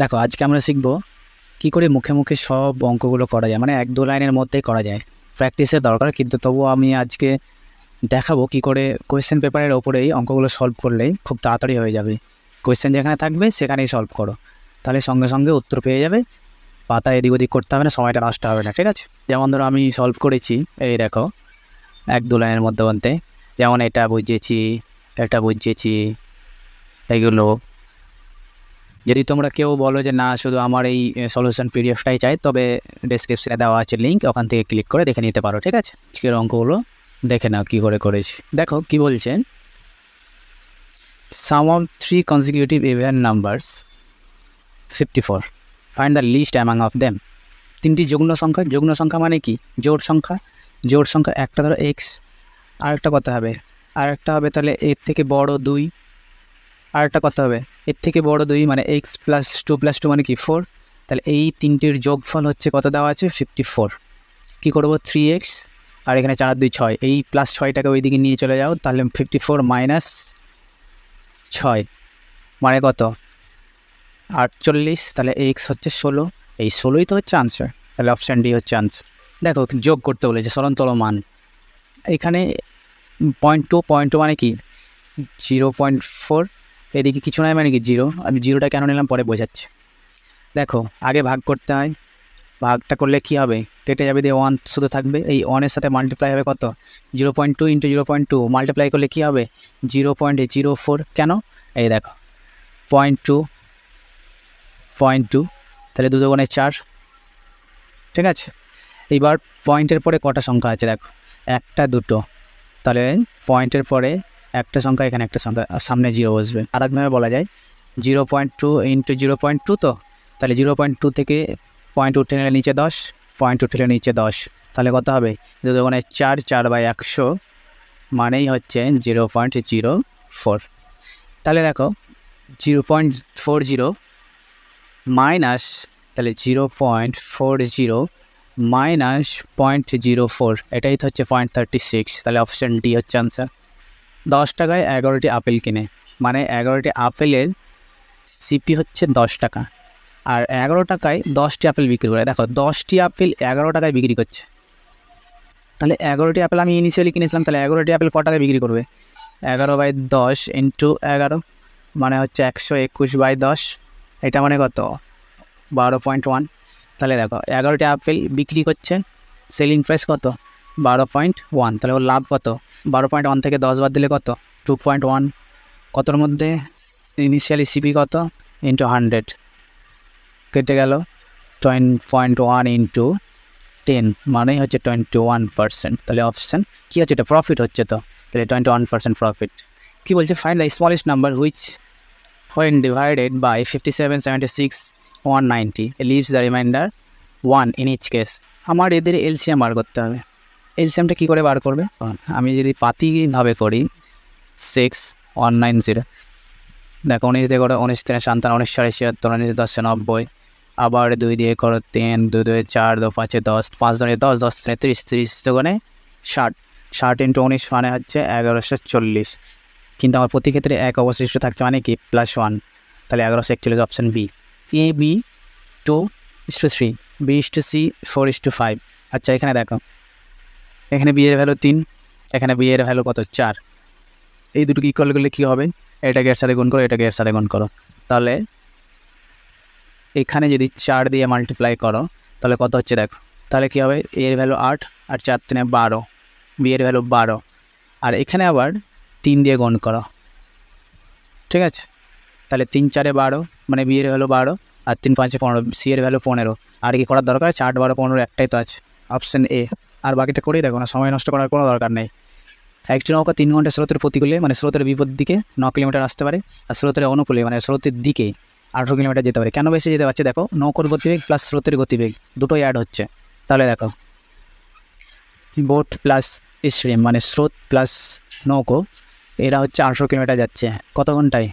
দেখো, আজকে আমরা শিখব কী করে মুখে মুখে সব অঙ্কগুলো করা যায়। মানে এক দু লাইনের মধ্যেই করা যায়। প্র্যাকটিসের দরকার, কিন্তু তবুও আমি আজকে দেখাবো কী করে কোয়েশ্চেন পেপারের ওপরেই অঙ্কগুলো সলভ করলেই খুব তাড়াতাড়ি হয়ে যাবে। কোয়েশ্চেন যেখানে থাকবে, সেখানেই সলভ করো। তাহলে সঙ্গে সঙ্গে উত্তর পেয়ে যাবে। পাতা এদিক ওদিক করতে হবে না, সময়টা নষ্ট হবে না, ঠিক আছে? যেমন ধরো, আমি সলভ করেছি, এই দেখো, এক দু লাইনের মধ্যে যেমন এটা বুঝিয়েছি এটা বুঝিয়েছি এইগুলো যদি তোমরা কেউ বলো যে না, শুধু আমার এই সলিউশন পিডিএফটাই চাই, তবে ডেসক্রিপশনে দেওয়া আছে লিঙ্ক ওখান থেকে ক্লিক করে দেখে নিতে পারো, ঠিক আছে? আজকের অঙ্কগুলো দেখে নাও কী করে করেছি। দেখো কি বলছেন sum of three consecutive even numbers fifty four find the least among of them তিনটি যুগ্ন সংখ্যা যুগ্ন সংখ্যা মানে কি? জোড় সংখ্যা। জোড় সংখ্যা একটা ধরো এক্স আরেকটা কত হবে? আরেকটা হবে তাহলে এর থেকে বড় দুই আরেকটা কথা হবে, এর থেকে বড় দুই মানে x plus two plus two মানে কি ফোর তাহলে এই তিনটির যোগফল হচ্ছে কত দেওয়া আছে? ফিফটি ফোর কী করব? থ্রি এক্স আর এখানে চার দুই ছয়। এই প্লাস ছয়টাকে ওই দিকে নিয়ে চলে যাও, তাহলে ফিফটি ফোর মাইনাস ছয় মানে কত? আটচল্লিশ, তাহলে এক্স হচ্ছে ষোলো। এই ষোলোই তো হচ্ছে আনসার তাহলে অপশান ডি হচ্ছে আনসার দেখো, যোগ করতে বলেছে সরন্তল মান। এখানে পয়েন্ট টু পয়েন্ট টু মানে কি? জিরো পয়েন্ট ফোর এদিকে কিছু নয় মানে কি, জিরো। আমি জিরোটা কেন নিলাম পরে বোঝাচ্ছি। দেখো, আগে ভাগ করতে হয়। ভাগটা করলে কী হবে? কেটে যাবে দিয়ে ওয়ান শুধু থাকবে। এই ওয়ানের সাথে মাল্টিপ্লাই হবে কত? Zero point two into zero point two multiply করলে কী হবে? জিরো পয়েন্ট জিরো ফোর কেন? এই দেখো পয়েন্ট টু পয়েন্ট টু তাহলে দুটো গুণে চার। ঠিক আছে? এইবার পয়েন্টের পরে কটা সংখ্যা আছে দেখো? একটা, দুটো। তাহলে পয়েন্টের পরে একটা সংখ্যা, এখানে একটা সংখ্যা সামনে জিরো বসবে। আর একভাবে বলা যায় zero point two into zero point two তো? তাহলে জিরো পয়েন্ট টু থেকে পয়েন্ট উঠে নিলে নিচে দশ পয়েন্ট উঠলে নিচে দশ। তাহলে কত হবে? দুটো মানে চার চার বাই একশো মানেই হচ্ছে জিরো পয়েন্ট জিরো ফোর তাহলে দেখো zero point four zero minus তাহলে zero point four zero minus point zero four এটাই তো হচ্ছে পয়েন্ট থার্টি সিক্স তাহলে অপশান ডি হচ্ছে আনসার দশ টাকায় এগারোটি আপেল কিনে। মানে এগারোটি আপেলের সিপি হচ্ছে দশ টাকা। আর এগারো টাকায় দশটি আপেল বিক্রি করে। দেখো, দশটি আপেল এগারো টাকায় বিক্রি করছে। তাহলে এগারোটি আপেল আমি ইনিশিয়ালি কিনেছিলাম, তাহলে এগারোটি আপেল ক টাকায় বিক্রি করবে? এগারো বাই দশ ইন্টু এগারো মানে হচ্ছে একশো একুশ বাই দশ। এটা মানে কত? বারো পয়েন্ট ওয়ান তাহলে দেখো, এগারোটি আপেল বিক্রি করছে। সেলিং প্রাইস কত? বারো পয়েন্ট ওয়ান, তাহলে ওর লাভ কত? বারো পয়েন্ট ওয়ান থেকে দশ বাদ দিলে কত? টু পয়েন্ট ওয়ান কতর মধ্যে ইনিশিয়ালি সিপি কত? ইন্টু হান্ড্রেড কেটে গেল twenty point one into ten মানেই হচ্ছে টোয়েন্টি ওয়ান পার্সেন্ট তাহলে অপশান কী হচ্ছে? এটা প্রফিট হচ্ছে তো। তাহলে টোয়েন্টি ওয়ান পার্সেন্ট প্রফিট কী বলছে? Find the smallest number which when divided by 57 76 190 leaves the remainder 1 in each case আমার এদের এলসিএম বার করতে হবে। এলসিএমটা কী করে বার করবে? আমি যদি পাতিভাবে করি সিক্স ওয়ান নাইন জিরো দেখো উনিশ দিয়ে করো, উনিশ তিনে সান্তান, উনিশ সাড়ে ছিয়াত্তর, উনিশ দশে নব্বই, আবার দুই দিয়ে করো তিন, দুই দুই চার, দু পাঁচে দশ, পাঁচ ধরে দশ দশ তিনে তিরিশ তিরিশ দোকানে ষাট ষাট ইন্টু উনিশ মানে হচ্ছে এগারোশো চল্লিশ। কিন্তু আমার প্রতি ক্ষেত্রে এক অবশিষ্ট থাকছে মানে কি? প্লাস ওয়ান তাহলে এগারোশো একচল্লিশ option B A B two is to three B is to C four is to five আচ্ছা এখানে দেখো। এখানে বি এর ভ্যালু তিন, এখানে বি এর ভ্যালু কত? চার। এই দুটোকে ইকুয়াল করলে কী হবে? এটাকে এর সাথে গুণ করো, এটাকে এর সাথে গুণ করো। তাহলে এখানে যদি চার দিয়ে মাল্টিপ্লাই করো, তাহলে কত হচ্ছে দেখো? তাহলে কী হবে? এ এর ভ্যালু আট আর চার তিনে বারো। বি এর ভ্যালু বারো। আর এখানে আবার তিন দিয়ে গুণ করো। ঠিক আছে? তাহলে তিন চারে বারো মানে বিয়ের ভ্যালু বারো আর তিন পাঁচে পনেরো সি এর ভ্যালু পনেরো। আর কি করার দরকার? চার বারো পনেরো একটাই তো আছে। অপশান এ আর বাকিটা করেই দেখো না, সময় নষ্ট করার কোনো দরকার নেই। একজন নৌকা তিন ঘণ্টা স্রোতের প্রতিকূলে মানে স্রোতের বিপদ দিকে ন কিলোমিটার আসতে পারে, আর স্রোতের অনুকূলে মানে স্রোতের দিকে আঠেরো কিলোমিটার যেতে পারে। কেন বেশি যেতে পারছে দেখো, নৌকোর গতিবেগ প্লাস স্রোতের গতিবেগ, দুটোই অ্যাড হচ্ছে। তাহলে দেখো বোট প্লাস স্ট্রিম মানে স্রোত প্লাস নৌকো, এরা হচ্ছে আঠেরো কিলোমিটার যাচ্ছে। কত ঘন্টায়?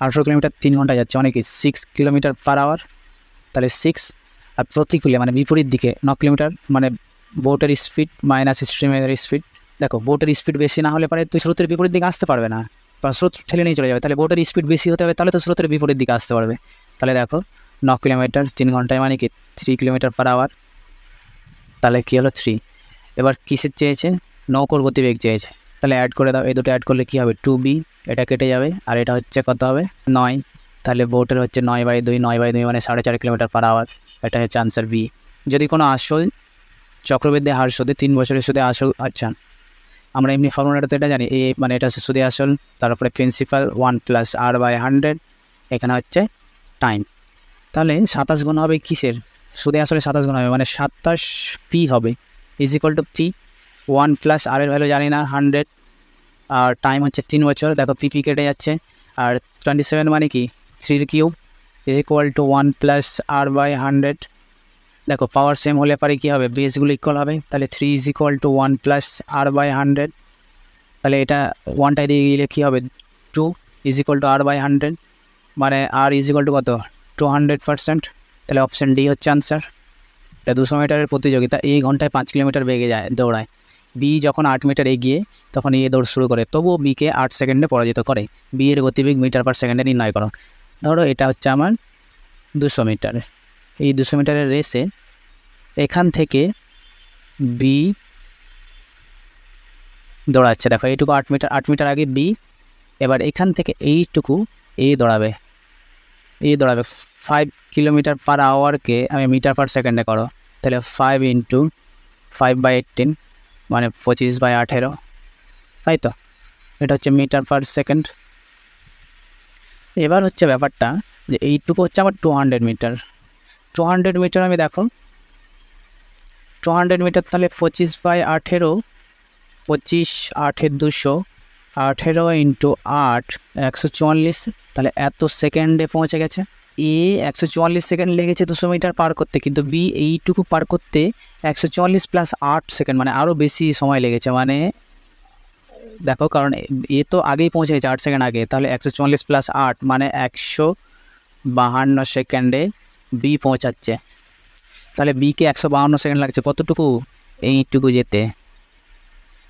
আঠেরো কিলোমিটার তিন ঘন্টায় যাচ্ছে, অনেকই সিক্স কিলোমিটার পার আওয়ার তাহলে সিক্স আর প্রতিকূলে মানে বিপরীত দিকে ন কিলোমিটার মানে বোটের স্পিড মাইনাস স্ট্রিমের স্পিড দেখো বোটের স্পিড বেশি না হলে পরে তুই স্রোতের বিপরীত দিকে আসতে পারবে না। বা স্রোত ঠেলে নিয়ে চলে যাবে। তাহলে বোটের স্পিড বেশি হতে হবে, তাহলে তো স্রোতের বিপরীত দিকে আসতে পারবে। তাহলে দেখো, ন কিলোমিটার তিন ঘন্টায় মানে কি? থ্রি কিলোমিটার পার আওয়ার তাহলে কী হলো? থ্রি এবার কিসের চেয়েছে? নৌকোর গতিবেগ চেয়েছে। তাহলে অ্যাড করে দাও। এই দুটো অ্যাড করলে কী হবে? টু বি এটা কেটে যাবে। আর এটা হচ্ছে কত হবে? নয়। তাহলে বোটের হচ্ছে নয় বাই দুই, নয় বাই দুই মানে সাড়ে চার কিলোমিটার পার আওয়ার এটা হচ্ছে আনসার বি যদি কোনো আসল চক্রবৃদ্ধি হার সুদে তিন বছরের সুদে আসল আচ্ছা আমরা এমনি ফর্মুলাটা তো এটা জানি এ মানে এটা হচ্ছে সুদে আসল, তারপরে principal one plus R by hundred এখানে হচ্ছে টাইম তাহলে সাতাশ গুণ হবে কিসের? সুদে আসলে সাতাশ গুণ হবে মানে সাতাশ পি হবে is equal to P one plus R এর ভ্যালু জানি না হান্ড্রেড আর টাইম হচ্ছে তিন বছর, দেখো পি পি কেটে যাচ্ছে, আর টোয়েন্টি সেভেন মানে কি? থ্রির cube is equal to one plus R by hundred দেখো পাওয়ার সেম হলে পারে কী হবে? বেসগুলো ইকুয়াল হবে। তাহলে three is equal to one plus R by hundred তাহলে এটা ওয়ানটায় দিয়ে গেলে কী হবে? Two is equal to R by hundred মানে আর ইজ ইকুয়াল টু কত? টু হান্ড্রেড পার্সেন্ট তাহলে অপশান ডি হচ্ছে আনসার এটা দুশো মিটারের প্রতিযোগিতা। এই ঘন্টায় পাঁচ কিলোমিটার বেগে যায়, দৌড়ায়। বি যখন আট মিটার এগিয়ে, তখন এ দৌড় শুরু করে। তবুও বিকে আট সেকেন্ডে পরাজিত করে। বি এর গতিবেগ মিটার পার সেকেন্ডে নির্ণয় করো। ধরো এটা হচ্ছে আমার দুশো মিটার। এই দুশো মিটারের রেসে এখান থেকে বি দৌড়াচ্ছে। দেখো, এইটুকু আট মিটার আট মিটার আগে বি এবার এখান থেকে এইটুকু এ দৌড়াবে। এ দৌড়াবে। ফাইভ কিলোমিটার পার আওয়ারকে আমি মিটার পার সেকেন্ডে করো। তাহলে five into five by eighteen মানে পঁচিশ বাই আঠেরো। তাই তো? এটা হচ্ছে মিটার পার সেকেন্ড এবার হচ্ছে ব্যাপারটা যে এইটুকু হচ্ছে আমার two hundred metre two hundred metre আমি দেখো টু হান্ড্রেড মিটার তাহলে পঁচিশ বাই আঠেরো, পঁচিশ আঠের দুশো, আঠেরো ইন্টু আট, একশো চুয়াল্লিশ, তাহলে এত সেকেন্ডে পৌঁছে গেছে। এ একশো চুয়াল্লিশ সেকেন্ড লেগেছে দুশো মিটার পার করতে, কিন্তু বি এইটুকু পার করতে একশো চুয়াল্লিশ প্লাস আট সেকেন্ড মানে আরও বেশি সময় লেগেছে। মানে দেখো, কারণ এ তো আগেই পৌঁছে গেছে, আট সেকেন্ড আগে, তাহলে একশো চুয়াল্লিশ প্লাস আট মানে একশো বাহান্ন সেকেন্ডে বি পৌঁছাচ্ছে। তাহলে বিকে একশো বাহান্ন সেকেন্ড লাগছে। কতটুকু? এইটুকু যেতে।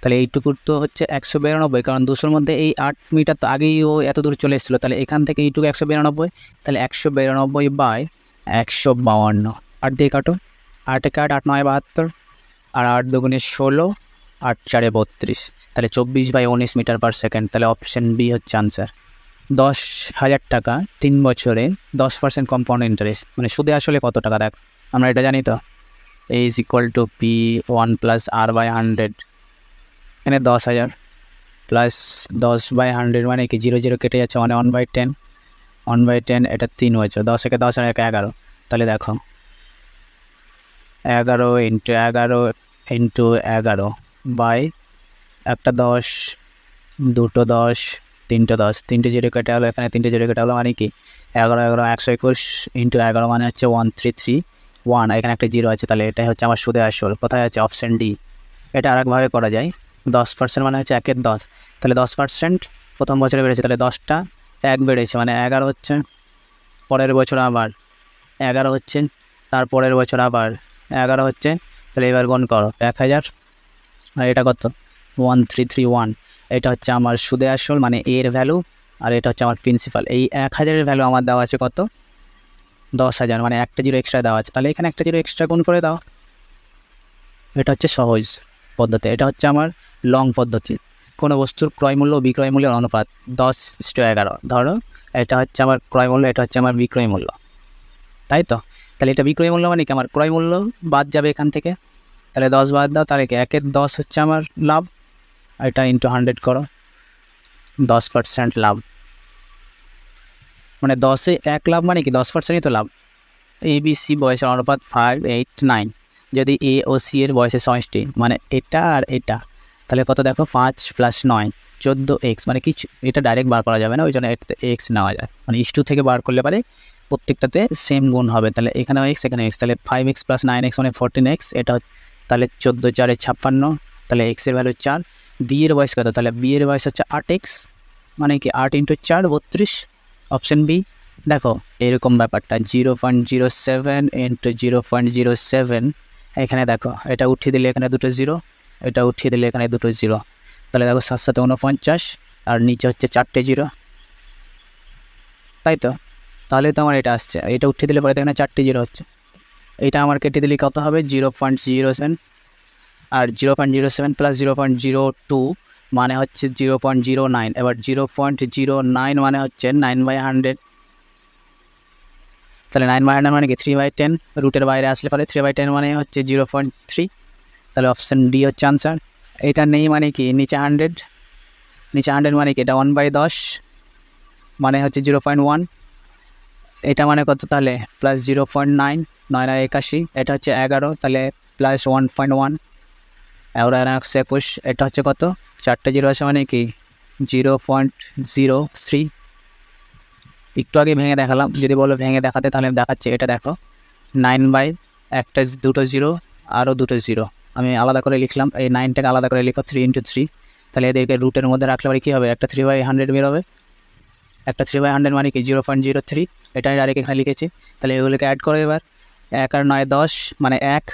তাহলে এইটুকুর তো হচ্ছে একশো বিরানব্বই, কারণ দুশোর মধ্যে এই আট মিটার তো আগেই ও এত দূর চলে এসেছিল। তাহলে এখান থেকে এইটুকু একশো বিরানব্বই, তাহলে একশো বিরানব্বই বাই একশো বাউান্ন আট দিয়ে কাটো। আটে কাট, আট নয় বাহাত্তর, আর আট দুগুণে ষোলো, আট চারে বত্রিশ। তাহলে চব্বিশ বাই উনিশ মিটার পার সেকেন্ড তাহলে অপশান বি হচ্ছে আনসার দশ হাজার টাকা তিন বছরে দশ পার্সেন্ট কম্পাউন্ড ইন্টারেস্ট মানে সুদে আসলে কত টাকা? দেখ, আমরা এটা জানি তো। A is equal to P one plus R by hundred এখানে দশ হাজার প্লাস দশ বাই হান্ড্রেড মানে কি? জিরো জিরো কেটে যাচ্ছে মানে one by ten one by ten এটা তিন বছর। দশ একে দশ আর একে এগারো। তাহলে দেখো, এগারো ইন্টু এগারো ইন্টু এগারো বাই একটা দশ, দুটো দশ তিনটে দশ, তিনটে জিরো কেটে হলো এখানে তিনটে জিরো কেটে হলো মানে কি? এগারো এগারো, একশো একুশ ইন্টু এগারো মানে হচ্ছে ওয়ান থ্রি থ্রি ওয়ান এখানে একটা জিরো আছে তাহলে এটাই হচ্ছে আমার সুদে আসল। কোথায় আছে? অপশান ডি এটা আরেকভাবে করা যায়। দশ পার্সেন্ট মানে হচ্ছে একের দশ। তাহলে দশ পার্সেন্ট প্রথম বছরে বেড়েছে, তাহলে দশটা এক বেড়েছে মানে এগারো হচ্ছে পরের বছর আবার। এগারো হচ্ছে তার পরের বছর আবার। এগারো হচ্ছে, তাহলে এবার গুণ করো, এক হাজার, আর এটা কত? ওয়ান থ্রি থ্রি ওয়ান এটা হচ্ছে আমার সুদে আসল মানে এর ভ্যালু আর এটা হচ্ছে আমার প্রিন্সিপাল এই এক হাজারের ভ্যালু আমার দেওয়া আছে কত? দশ হাজার মানে একটা জিরো এক্সট্রা দেওয়া আছে। তাহলে এখানে একটা জিরো এক্সট্রা গুণ করে দাও। এটা হচ্ছে সহজ পদ্ধতি। এটা হচ্ছে আমার লং পদ্ধতি। কোনো বস্তুর ক্রয় মূল্য ও বিক্রয় মূল্যের অনুপাত দশ ইস্টু এগারো। ধরো, এটা হচ্ছে আমার ক্রয় মূল্য, এটা হচ্ছে আমার বিক্রয় মূল্য। তাই তো? তাহলে এটা বিক্রয় মূল্য মানে কি? আমার ক্রয় মূল্য বাদ যাবে এখান থেকে। তাহলে দশ বাদ দাও, তাহলে একের দশ হচ্ছে আমার লাভ। এটা ইন্টু হান্ড্রেড করো। দশ পার্সেন্ট লাভ। মানে দশে এক লাভ মানে কি? দশ পার্সেন্টই তো লাভ। এ বি সি বয়সের অনুপাত ফাইভ এইট নাইন যদি এ ও সি এর বয়সের সমষ্টি মানে এটা আর এটা। তাহলে কত দেখো? পাঁচ প্লাস নয়, চোদ্দ এক্স মানে কিছু, এটা ডাইরেক্ট বার করা যাবে না, ওই জন্য এটাতে এক্স নেওয়া যায়। মানে ইস টু থেকে বার করলে পারে প্রত্যেকটাতে সেম গুণ হবে। তাহলে এখানেও এক্স এখানে এক্স তাহলে five x plus nine x মানে ফোরটিন এক্স এটা তাহলে চোদ্দ, চারে ছাপ্পান্ন। তাহলে এক্সের ভ্যালু চার। বি এর বয়স কত? তাহলে বিয়ের বয়স হচ্ছে আট এক্স মানে কি আট ইন্টু চার, বত্রিশ। অপশান বি দেখো, এরকম ব্যাপারটা zero point zero seven into zero point zero seven এখানে দেখো, এটা উঠিয়ে দিলে এখানে দুটো জিরো এটা উঠিয়ে দিলে এখানে দুটো জিরো তাহলে দেখো সাত সাথে উনপঞ্চাশ, আর নিচে হচ্ছে চারটে জিরো তাই তো? তাহলে তো আমার এটা আসছে। এটা উঠিয়ে দিলে পরে এখানে চারটে জিরো হচ্ছে। এটা আমার কেটে দিলে কত হবে? জিরো পয়েন্ট জিরো সেভেন আর zero point zero seven plus zero point zero two মানে হচ্ছে জিরো পয়েন্ট জিরো নাইন এবার জিরো পয়েন্ট জিরো নাইন মানে হচ্ছে নাইন বাই হান্ড্রেড তাহলে নাইন বাই হান্ড্রেড মানে কি? থ্রি বাই টেন রুটের বাইরে আসলে পরে থ্রি বাই টেন মানে হচ্ছে জিরো পয়েন্ট থ্রি তাহলে অপশান ডি হচ্ছে আনসার এটা নেই মানে কি? নিচে হান্ড্রেড নিচে হান্ড্রেড মানে কি? এটা ওয়ান বাই দশ। মানে হচ্ছে জিরো পয়েন্ট ওয়ান এটা মানে কত তাহলে? প্লাস জিরো পয়েন্ট নাইন নয় নয় একাশি। এটা হচ্ছে এগারো। তাহলে প্লাস ওয়ান পয়েন্ট ওয়ান আর একশো একুশ এটা হচ্ছে কত? চারটে জিরো আছে মানে কি? Zero point zero three. একটু আগে ভেঙে দেখালাম, যদি বলো ভেঙে দেখাতে তাহলে আমি দেখাচ্ছি, এটা দেখো। নাইন বাই একটা দুটো জিরো, আরও দুটো জিরো। আমি আলাদা করে লিখলাম, এই নাইনটাকে আলাদা করে লিখো, থ্রি ইন্টু থ্রি। তাহলে এদেরকে রুটের মধ্যে রাখলে পরে কী হবে? একটা থ্রি বাই হান্ড্রেড বেরোবে। একটা থ্রি বাই হান্ড্রেড মানে কি? Zero point zero three. এটা আমি ডাইরেক্ট এখানে লিখেছি। তাহলে এগুলোকে অ্যাড করো এবার। এক আর নয় দশ মানে এক।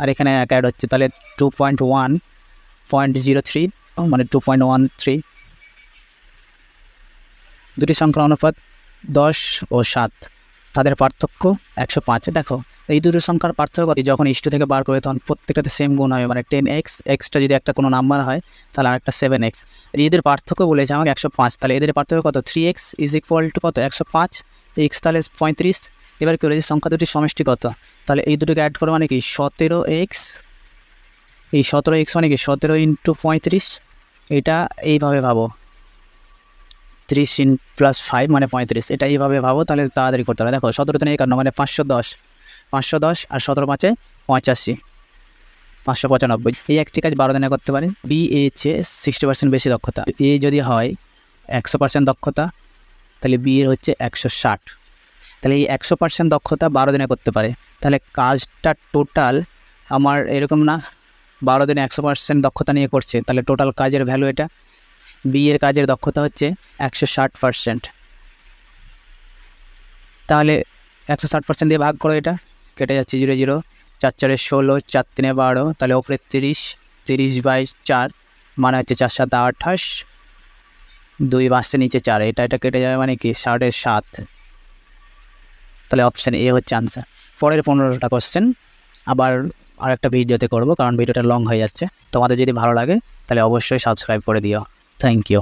আর এখানে এক অ্যাড হচ্ছে তাহলে two point one point zero three মানে টু পয়েন্ট ওয়ান থ্রি দুটি সংখ্যার অনুপাত দশ ও সাত। তাদের পার্থক্য একশো পাঁচ দেখো, এই দুটো সংখ্যার পার্থক্য? যখন ইস্টু থেকে বার করবে তখন প্রত্যেকটাতে সেম গুণ হবে মানে টেন এক্স এক্সটা যদি একটা কোনো নাম্বার হয়, তাহলে আরেকটা সেভেন এক্স এদের পার্থক্য বলেছে আমাকে একশো পাঁচ, তাহলে এদের পার্থক্য কত? Three x is equal to কত? একশো পাঁচ। এক্স তাহলে পঁয়ত্রিশ, এবার কি বলেছে সংখ্যা দুটি সমষ্টি কত তাহলে এই দুটোকে অ্যাড করো মানে কি? সতেরো এক্স এই সতেরো এক্স মানে কি? সতেরো ইন্টু পঁয়ত্রিশ, এটা এইভাবে ভাবো। ত্রিশ ইন প্লাস ফাইভ মানে পঁয়ত্রিশ, এটা এইভাবে ভাবো, তাহলে তাড়াতাড়ি করতে হবে। দেখো, সতেরো তিন একান্ন মানে পাঁচশো দশ পাঁচশো দশ আর সতেরো পাঁচে পঁচাশি, পাঁচশো পঁচানব্বই। এই একটি কাজ বারো দিনে করতে পারে বি এ চেয়ে সিক্সটি পার্সেন্ট বেশি দক্ষতা। এ যদি হয়, একশো পার্সেন্ট দক্ষতা তাহলে বিয়ের হচ্ছে একশো ষাট। তাহলে এই একশো পার্সেন্ট দক্ষতা বারো দিনে করতে পারে। তাহলে কাজটা টোটাল আমার এরকম না, বারো দিনে একশো পার্সেন্ট দক্ষতা নিয়ে করছে। তাহলে টোটাল কাজের ভ্যালু এটা। বিয়ের কাজের দক্ষতা হচ্ছে একশো ষাট পার্সেন্ট তাহলে একশো ষাট পার্সেন্ট দিয়ে ভাগ করো এটা। কেটে যাচ্ছে জিরো জিরো। চার চারে ষোলো, চার তিনে বারো। তাহলে ওপরে তিরিশ তিরিশ বাই চার মানে হচ্ছে চার সাত আঠাশ। দুই বাসতে নিচে চার, এটা এটা কেটে যাবে মানে কি? সাড়ে সাত। তাহলে অপশান এ হচ্ছে আনসার পরের পনেরোটা কোশ্চেন আবার আরেকটা ভিডিওতে করব, কারণ ভিডিওটা লং হয়ে যাচ্ছে। তোমাদের যদি ভালো লাগে, তাহলে অবশ্যই সাবস্ক্রাইব করে দিও। Thank you